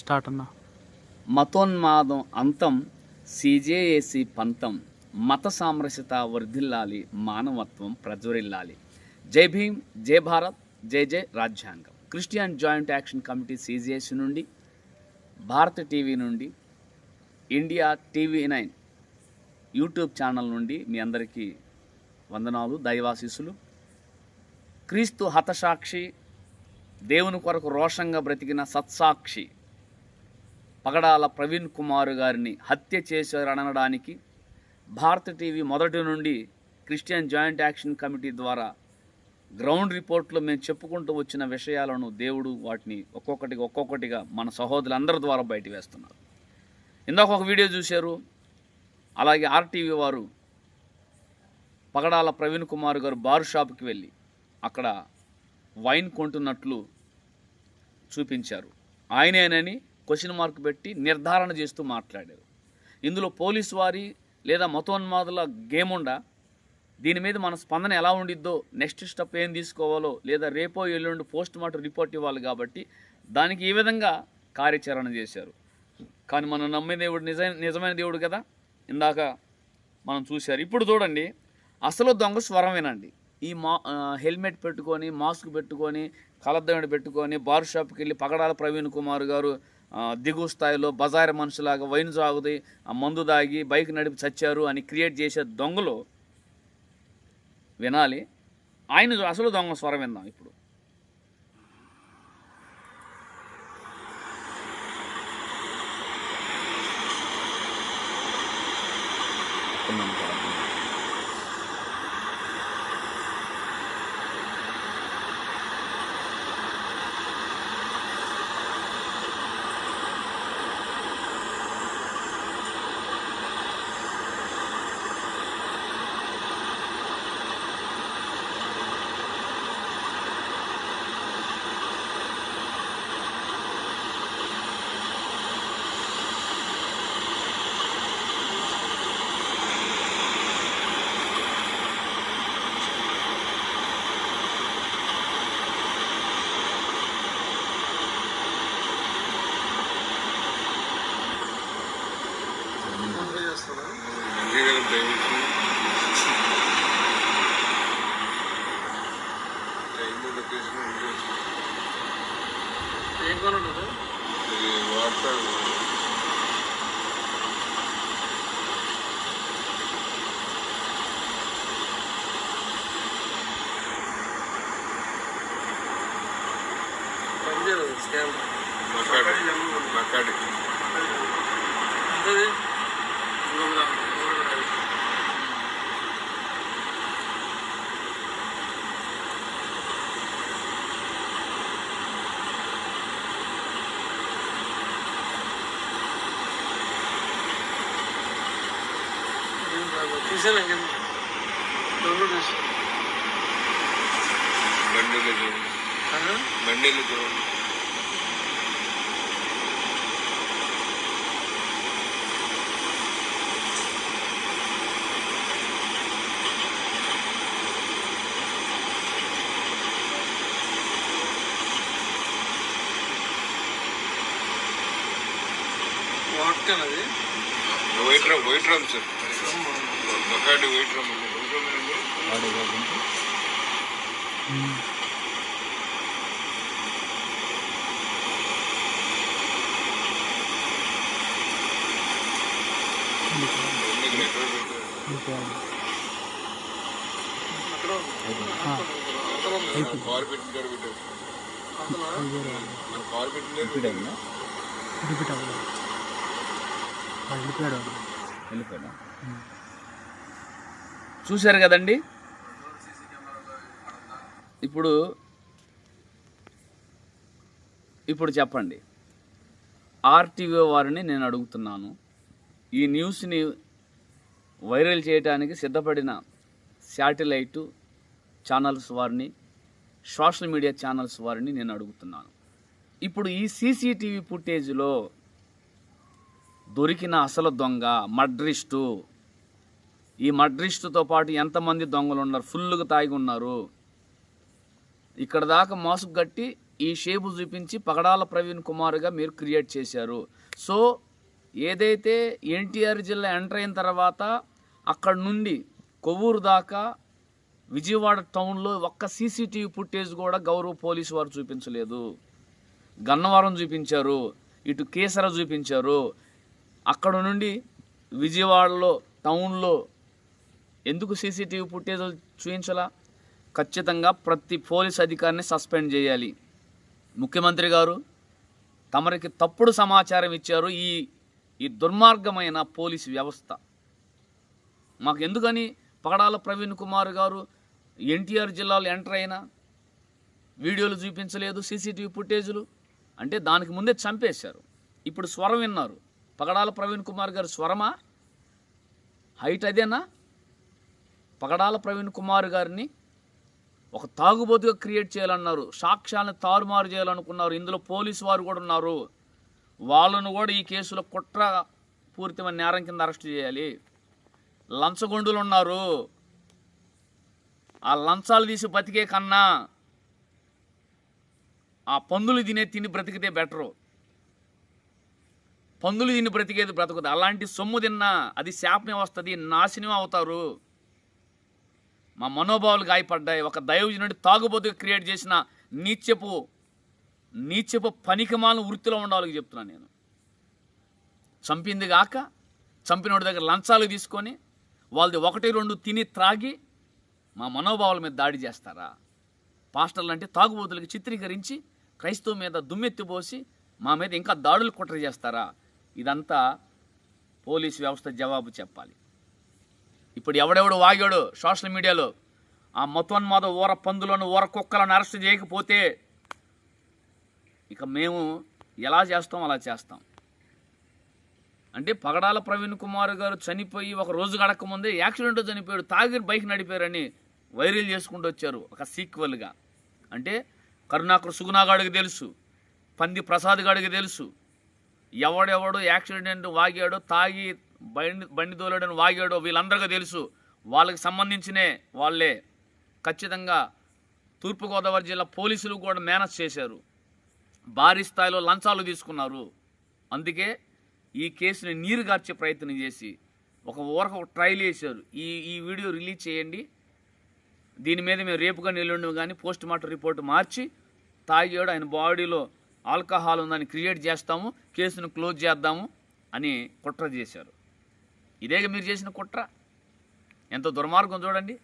Start అన్న. మతోన్మాదం అంతం CJAC పంతం మత సామరస్యత వర్ధిల్లాలి మానవత్వం ప్రజ్వరిల్లాలి. జై భీమ్ జై భారత్ జై జై రాజ్యాంగం. Christian joint action committee C G S నుండి భారత టీవీ నుండి India TV nine YouTube channel నుండి మీ అందరికీ వందనాలు దైవాశీసులు క్రీస్తు హతసాక్షి దేవుని కొరకు రోషంగా బ్రతికిన సత్సాక్షి పగడాల ప్రవీణ్ కుమార్ గారిని హత్య చేశారనడానికి భారత టీవీ మొదటి నుండి క్రిస్టియన్ జాయింట్ యాక్షన్ కమిటీ ద్వారా గ్రౌండ్ రిపోర్ట్లో మేము చెప్పుకుంటూ వచ్చిన విషయాలను దేవుడు వాటిని ఒక్కొక్కటిగా ఒక్కొక్కటిగా మన సహోదరులందరి ద్వారా బయట వేస్తున్నారు. ఇందాక ఒక వీడియో చూశారు. అలాగే ఆర్టీవీ వారు పగడాల ప్రవీణ్ కుమార్ గారు బార్ షాప్కి వెళ్ళి అక్కడ వైన్ కొంటున్నట్లు చూపించారు. ఆయనేనని క్వశ్చన్ మార్క్ పెట్టి నిర్ధారణ చేస్తూ మాట్లాడారు. ఇందులో పోలీసు వారి లేదా మతోన్మాదుల గేమ్ ఉండా? దీని మీద మన స్పందన ఎలా ఉండిద్దో నెక్స్ట్ స్టెప్ ఏం తీసుకోవాలో లేదా రేపో ఎల్లుండి పోస్ట్ మార్టం రిపోర్ట్ ఇవ్వాలి కాబట్టి దానికి ఈ విధంగా కార్యాచరణ చేశారు. కానీ మనం నమ్మే దేవుడు నిజ నిజమైన దేవుడు కదా? ఇందాక మనం చూశారు. ఇప్పుడు చూడండి అసలు దొంగ స్వరం వినండి. ఈ మా హెల్మెట్ పెట్టుకొని మాస్క్ పెట్టుకొని కలద్దమిడి పెట్టుకొని బార్ షాప్కి వెళ్ళి పగడాల ప్రవీణ్ కుమార్ గారు దిగు దిగువ స్థాయిలో బజారు మనుషులాగా వైన్ సాగుది ఆ మందు దాగి బైక్ నడిపి చచ్చారు అని క్రియేట్ చేసే దొంగలు వినాలి. ఆయన అసలు దొంగ స్వరం విందాం ఇప్పుడు. పనిచేయదు స్కామ్ మకాడి మకాడి ఎంతది తీసాను ఇంకేం డౌన్లోడ్ చేసి బండిలో చూడండి బండిలో చూడండి వాట్కాన్ అది వైట్ రామ్ వైట్ మకాడి వైట్ రామ్ ఉంది. వైట్ రామ్ ఉంది. ఎన్ని నెట్వర్క్ పెట్టారు? అక్కడ అక్కడ ఉంది. మన కార్ పెట్టిన కాడ పెట్టారు కార్. రిపీట్ అవ్వలేదు వెళ్ళిపోయాడు వెళ్ళిపోయాడు? చూశారు కదండి? ఇప్పుడు ఇప్పుడు చెప్పండి. ఆర్టీవీ వారిని నేను అడుగుతున్నాను. ఈ న్యూస్ని వైరల్ చేయడానికి సిద్ధపడిన శాటిలైటు ఛానల్స్ వారిని సోషల్ మీడియా ఛానల్స్ వారిని నేను అడుగుతున్నాను. ఇప్పుడు ఈ సీసీటీవీ ఫుటేజ్లో దొరికిన అసలు దొంగ మడ్రిస్టు. ఈ మడ్రిస్టుతో పాటు ఎంతమంది దొంగలు ఉన్నారు? ఫుల్గా తాగి ఉన్నారు. ఇక్కడ దాకా మోసపు కట్టి ఈ షేపు చూపించి పగడాల ప్రవీణ్ కుమార్గా మీరు క్రియేట్ చేశారు. సో ఏదైతే ఎన్టీఆర్ జిల్లా ఎంటర్ అయిన తర్వాత అక్కడ నుండి కొవ్వూరు దాకా విజయవాడ టౌన్లో ఒక్క సీసీటీవీ ఫుటేజ్ కూడా గౌరవ పోలీసు వారు చూపించలేదు. గన్నవరం చూపించారు. ఇటు కేసర చూపించారు. అక్కడ నుండి విజయవాడలో టౌన్లో ఎందుకు సీసీటీవీ ఫుటేజ్లు చూపించాలా? ఖచ్చితంగా ప్రతి పోలీస్ అధికారిని సస్పెండ్ చేయాలి. ముఖ్యమంత్రి గారు తమరికి తప్పుడు సమాచారం ఇచ్చారు. ఈ ఈ దుర్మార్గమైన పోలీస్ వ్యవస్థ. మాకు ఎందుకని పగడాల ప్రవీణ్ కుమార్ గారు ఎన్టీఆర్ జిల్లాలో ఎంటర్ అయినా వీడియోలు చూపించలేదు సీసీటీవీ ఫుటేజ్లు? అంటే దానికి ముందే చంపేశారు. ఇప్పుడు స్వరం విన్నారు. పగడాల ప్రవీణ్ కుమార్ గారు స్వరమా? హైట్ అదేనా? పగడాల ప్రవీణ్ కుమార్ గారిని ఒక తాగుబోతుగా క్రియేట్ చేయాలన్నారు. సాక్ష్యాలను తారుమారు చేయాలనుకున్నారు. ఇందులో పోలీసు వారు కూడా ఉన్నారు. వాళ్ళను కూడా ఈ కేసులో కుట్ర పూరితమైన నేరం కింద అరెస్ట్ చేయాలి. లంచగొండులు ఉన్నారు. ఆ లంచాలు తీసి బతికే కన్నా ఆ పందులు తినే తిని బ్రతికితే బెటరు. పందులు తిని బ్రతికేది బ్రతకదు. అలాంటి సొమ్ము తిన్నా అది శాపమే వస్తుంది నాశనం అవుతారు. మా మనోభావాలు గాయపడ్డాయి. ఒక దైవజనుడి తాగుబోతుగా క్రియేట్ చేసిన నీత్యపు నీత్యపు పనికిమాలను వృత్తిలో ఉండాలని చెప్తున్నాను నేను. చంపింది కాక చంపినోడి దగ్గర లంచాలు తీసుకొని వాళ్ళది ఒకటి రెండు తిని త్రాగి మా మనోభావాల మీద దాడి చేస్తారా? పాస్టర్లు అంటే తాగుబోతులకి చిత్రీకరించి క్రైస్తవ మీద దుమ్మెత్తిపోసి మా మీద ఇంకా దాడులు కుట్ర చేస్తారా? ఇదంతా పోలీస్ వ్యవస్థ జవాబు చెప్పాలి. ఇప్పుడు ఎవడెవడు వాగాడు సోషల్ మీడియాలో? ఆ మతోన్మాద ఊర పందులను ఊర కుక్కలను అరెస్ట్ చేయకపోతే ఇక మేము ఎలా చేస్తాం అలా చేస్తాం. అంటే పగడాల ప్రవీణ్ కుమార్ గారు చనిపోయి ఒక రోజు గడకముందే యాక్సిడెంట్ చనిపోయాడు తాగి బైక్ నడిపారని వైరల్ చేసుకుంటూ వచ్చారు ఒక సీక్వెల్గా అంటే కరుణాకర్ సుగుణాగాడికి తెలుసు పంది ప్రసాద్ గాడికి తెలుసు ఎవడెవడు యాక్సిడెంట్ వాగాడో తాగి బండి బండి దోలాడని వాగాడో వీళ్ళందరికీ తెలుసు. వాళ్ళకి సంబంధించినే వాళ్ళే ఖచ్చితంగా తూర్పుగోదావరి జిల్లా పోలీసులు కూడా మేనేజ్ చేశారు. భారీ స్థాయిలో లంచాలు తీసుకున్నారు. అందుకే ఈ కేసుని నీరుగార్చే ప్రయత్నం చేసి ఒక ఊరక ఒక ట్రయల్ చేశారు. ఈ ఈ వీడియో రిలీజ్ చేయండి. దీని మీద మేము రేపు కానీ ఎల్లుండి కానీ పోస్ట్ మార్టం రిపోర్ట్ మార్చి తాగాడు ఆయన బాడీలో ఆల్కహాల్ ఉందని క్రియేట్ చేస్తాము కేసును క్లోజ్ చేద్దాము అని కుట్ర చేశారు. ఇదేగ మీరు చేసిన కుట్ర? ఎంత దుర్మార్గం చూడండి.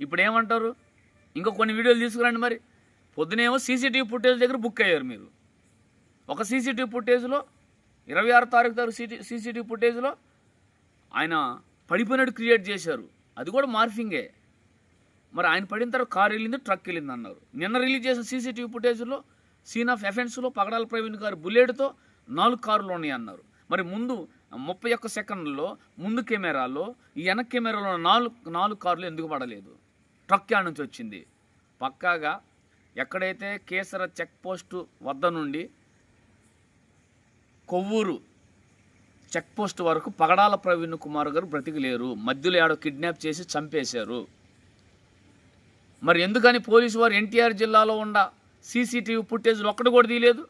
ఇప్పుడు ఏమంటారు? ఇంకా కొన్ని వీడియోలు తీసుకురండి మరి. పొద్దునేమో సీసీటీవీ ఫుటేజ్ దగ్గర బుక్ అయ్యారు మీరు. ఒక సీసీటీవీ ఫుటేజ్లో ఇరవై ఆరు తారీఖు తారీఖు సీటీ సీసీటీవీ ఫుటేజ్లో ఆయన పడిపోయినట్టు క్రియేట్ చేశారు. అది కూడా మార్ఫింగే. మరి ఆయన పడిన తర్వాత కారు వెళ్ళింది ట్రక్ వెళ్ళింది అన్నారు. నిన్న రిలీజ్ చేసిన సీసీటీవీ ఫుటేజ్లో సీన్ ఆఫ్ ఎఫెన్స్లో పగడాల ప్రవీణ్ గారు బుల్లెట్తో నాలుగు కార్లు ఉన్నాయి అన్నారు మరి ముందు ముప్పై ఒక్క సెకండ్లో ముందు కెమెరాలో ఈ వెనక్ కెమెరాలో నాలుగు నాలుగు కార్లు ఎందుకు పడలేదు? ట్రక్ యాడ్ నుంచి వచ్చింది. పక్కాగా ఎక్కడైతే కేసర చెక్ పోస్టు వద్ద నుండి కొవ్వూరు చెక్ పోస్ట్ వరకు పగడాల ప్రవీణ్ కుమార్ గారు బ్రతికిలేరు. మధ్యలో ఏడో కిడ్నాప్ చేసి చంపేశారు. మరి ఎందుకని పోలీసు వారు ఎన్టీఆర్ జిల్లాలో ఉన్న సీసీటీవీ ఫుటేజ్ ఒక్కటి కూడా తీయలేదు.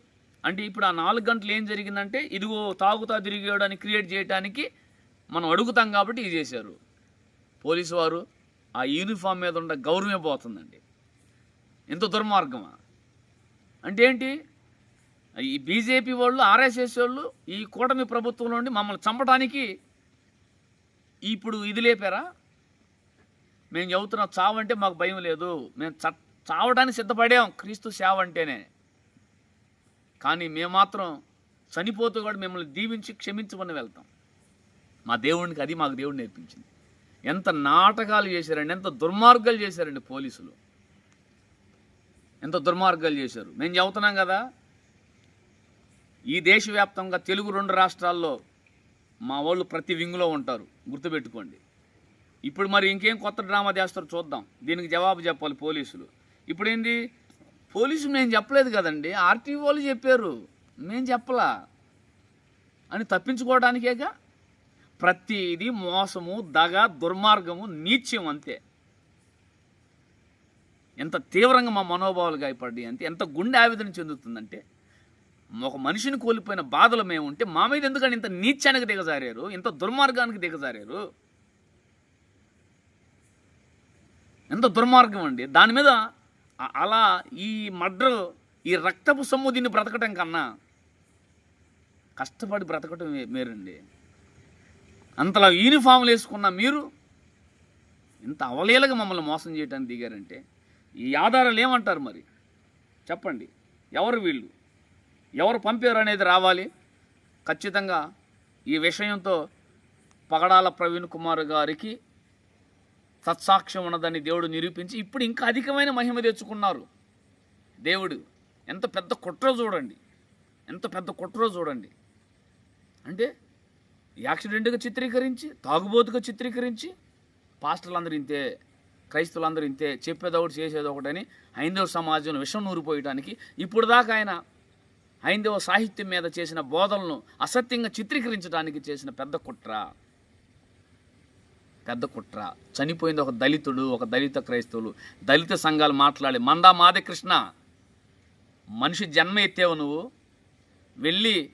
అంటే ఇప్పుడు ఆ నాలుగు గంటలు ఏం జరిగిందంటే ఇదిగో తాగుతా తిరిగేయడానికి క్రియేట్ చేయడానికి మనం అడుగుతాం కాబట్టి ఇది చేశారు. పోలీసు వారు ఆ యూనిఫామ్ మీద ఉన్న గౌరవమే పోతుందండి. ఎంత దుర్మార్గమా? అంటే ఏంటి? ఈ బీజేపీ వాళ్ళు ఆర్ఎస్ఎస్ వాళ్ళు ఈ కూటమి ప్రభుత్వం నుండి మమ్మల్ని చంపడానికి ఇప్పుడు ఇది లేపారా? మేము చెబుతున్న చావంటే మాకు భయం లేదు. మేము చట్ట చావడానికి సిద్ధపడాం. క్రీస్తు సేవ అంటేనే. కానీ మేము మాత్రం చనిపోతూ కూడా మిమ్మల్ని దీవించి క్షమించమని వెళ్తాం. మా దేవుడికి అది మాకు దేవుడు నేర్పించింది. ఎంత నాటకాలు చేశారండి ఎంత దుర్మార్గాలు చేశారండి పోలీసులు. ఎంత దుర్మార్గాలు చేశారు. మేము చెబుతున్నాం కదా. ఈ దేశవ్యాప్తంగా తెలుగు రెండు రాష్ట్రాల్లో మా వాళ్ళు ప్రతి వింగులో ఉంటారు. గుర్తుపెట్టుకోండి. ఇప్పుడు మరి ఇంకేం కొత్త డ్రామా చేస్తారో చూద్దాం. దీనికి జవాబు చెప్పాలి పోలీసులు. ఇప్పుడేంటి? పోలీసు పోలీసులు మేము చెప్పలేదు కదండి. ఆర్టీఓ వాళ్ళు చెప్పారు. మేము చెప్పలా. అని తప్పించుకోవడానికేగా? ప్రతిదీ మోసము దగ దుర్మార్గము నీత్యం అంతే. ఎంత తీవ్రంగా మా మనోభావాలు గాయపడ్డాయి అంటే ఎంత గుండె ఆవేదన చెందుతుందంటే ఒక మనిషిని కోల్పోయిన బాధలు మేము ఉంటే మా మీద ఎందుకని ఇంత నీచానికి దిగజారారు? ఇంత దుర్మార్గానికి దిగజారారు? ఎంత దుర్మార్గం అండి. దాని మీద అలా ఈ మర్డర్ ఈ రక్తపు సొమ్ము దీన్ని బ్రతకటం కన్నా కష్టపడి బ్రతకటం మీరండి మేరండి అంతలా యూనిఫామ్లు వేసుకున్న మీరు ఇంత అవలీలగా మమ్మల్ని మోసం చేయడానికి దిగారంటే ఈ ఆధారాలు ఏమంటారు మరి? చెప్పండి. ఎవరు వీళ్ళు? ఎవరు పంపారు అనేది రావాలి. ఖచ్చితంగా ఈ విషయంతో పగడాల ప్రవీణ్ కుమార్ గారికి సత్సాక్ష్యం ఉన్నదని దేవుడు నిరూపించి ఇప్పుడు ఇంకా అధికమైన మహిమ తెచ్చుకున్నారు. దేవుడు ఎంత పెద్ద కుట్ర చూడండి. ఎంత పెద్ద కుట్ర చూడండి. అంటే యాక్సిడెంట్గా చిత్రీకరించి తాగుబోతుగా చిత్రీకరించి పాస్టర్లందరూ ఇంతే క్రైస్తవులందరూ ఇంతే చెప్పేది ఒకటి చేసేది ఒకటని హైందవ సమాజంలో విషం నూరిపోయడానికి ఇప్పుడు దాకా ఆయన హైందవ సాహిత్యం మీద చేసిన బోధనలను అసత్యంగా చిత్రీకరించడానికి చేసిన పెద్ద కుట్ర. పెద్ద కుట్ర. చనిపోయింది ఒక దళితుడు ఒక దళిత క్రైస్తవులు. దళిత సంఘాలు మాట్లాడి మందా మాదే కృష్ణ మనిషి జన్మ ఎత్తేవు నువ్వు. వెళ్ళి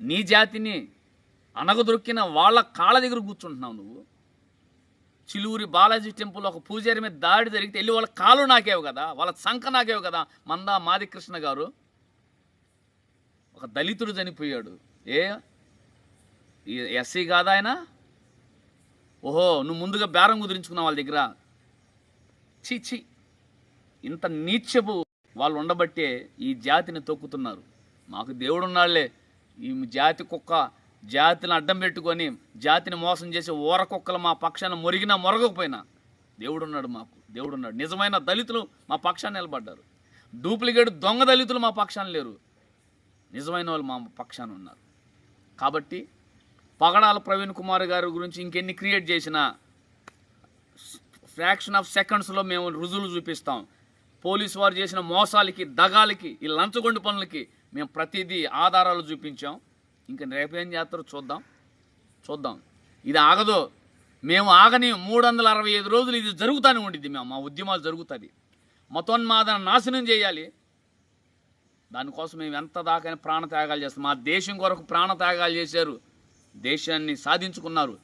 నీ జాతిని అనగదొరికిన వాళ్ళ కాళ్ళ దగ్గర కూర్చుంటున్నావు నువ్వు. చిలువురి బాలాజీ టెంపుల్ ఒక పూజారి మీద దాడి జరిగితే వెళ్ళి వాళ్ళ కాలు నాకేవు కదా వాళ్ళ సంఖ నాకేవు కదా మందా మాదికృష్ణ గారు. ఒక దళితుడు చనిపోయాడు. ఏ? ఎస్సీ కాదా ఆయన? ఓహో నువ్వు ముందుగా బేరం కుదిరించుకున్నావు వాళ్ళ దగ్గర. చీ చీ ఇంత నీచపు వాళ్ళు ఉండబట్టే ఈ జాతిని తొక్కుతున్నారు. మాకు దేవుడు ఉన్నాళ్ళే ఈ జాతి కుక్క జాతిని అడ్డం పెట్టుకొని జాతిని మోసం చేసే ఊర కుక్కలు మా పక్షాన మొరిగినా మొరగకపోయినా దేవుడు ఉన్నాడు మాకు. దేవుడు ఉన్నాడు నిజమైన దళితులు మా పక్షాన్ని నిలబడ్డారు. డూప్లికేట్ దొంగ దళితులు మా పక్షాన లేరు. నిజమైన వాళ్ళు మా పక్షాన ఉన్నారు. కాబట్టి పగడాల ప్రవీణ్ కుమార్ గారి గురించి ఇంకెన్ని క్రియేట్ చేసిన ఫ్రాక్షన్ ఆఫ్ సెకండ్స్లో మేము రుజువులు చూపిస్తాం. పోలీసు వారు చేసిన మోసాలకి దగాలకి ఈ లంచగొండు పనులకి మేము ప్రతిదీ ఆధారాలు చూపించాం. ఇంకా రేపేం చేస్తారో చూద్దాం. చూద్దాం. ఇది ఆగదు. మేము ఆగని మూడు వందల అరవై ఐదు రోజులు ఇది జరుగుతూనే ఉండిద్ది మేము. మా ఉద్యమాలు జరుగుతుంది మతోన్మాదన నాశనం చేయాలి. దానికోసం మేము ఎంత దాకా ప్రాణత్యాగాలు చేస్తాం. మా దేశం కొరకు ప్రాణత్యాగాలు చేశారు. దేశాన్ని సాధించుకున్నారు.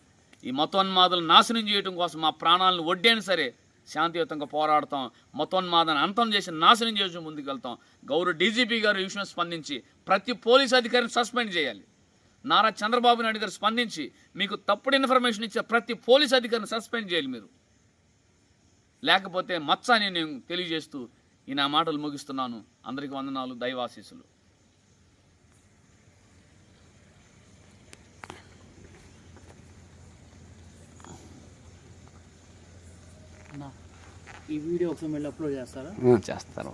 ఈ మతోన్మాదులు నాశనం చేయడం కోసం మా ప్రాణాలను వడ్డైనా సరే శాంతియుతంగా పోరాడతాం. మతోన్మాదాన్ని అంతం చేసి నాశనం చేసి ముందుకు వెళ్తాం గౌరవ డీజీపీ గారు ఈ విషయం స్పందించి ప్రతి పోలీస్ అధికారిని సస్పెండ్ చేయాలి. నారా చంద్రబాబు నాయుడు గారు స్పందించి మీకు తప్పుడు ఇన్ఫర్మేషన్ ఇచ్చే ప్రతి పోలీస్ అధికారిని సస్పెండ్ చేయాలి మీరు. లేకపోతే మచ్చ అని నేను తెలియజేస్తూ ఈ నా మాటలు ముగిస్తున్నాను. అందరికీ వందనాలు దైవాశీసులు ఈ వీడియో ఒకసారి మళ్ళీ అప్లోడ్ చేస్తారా? చేస్తారు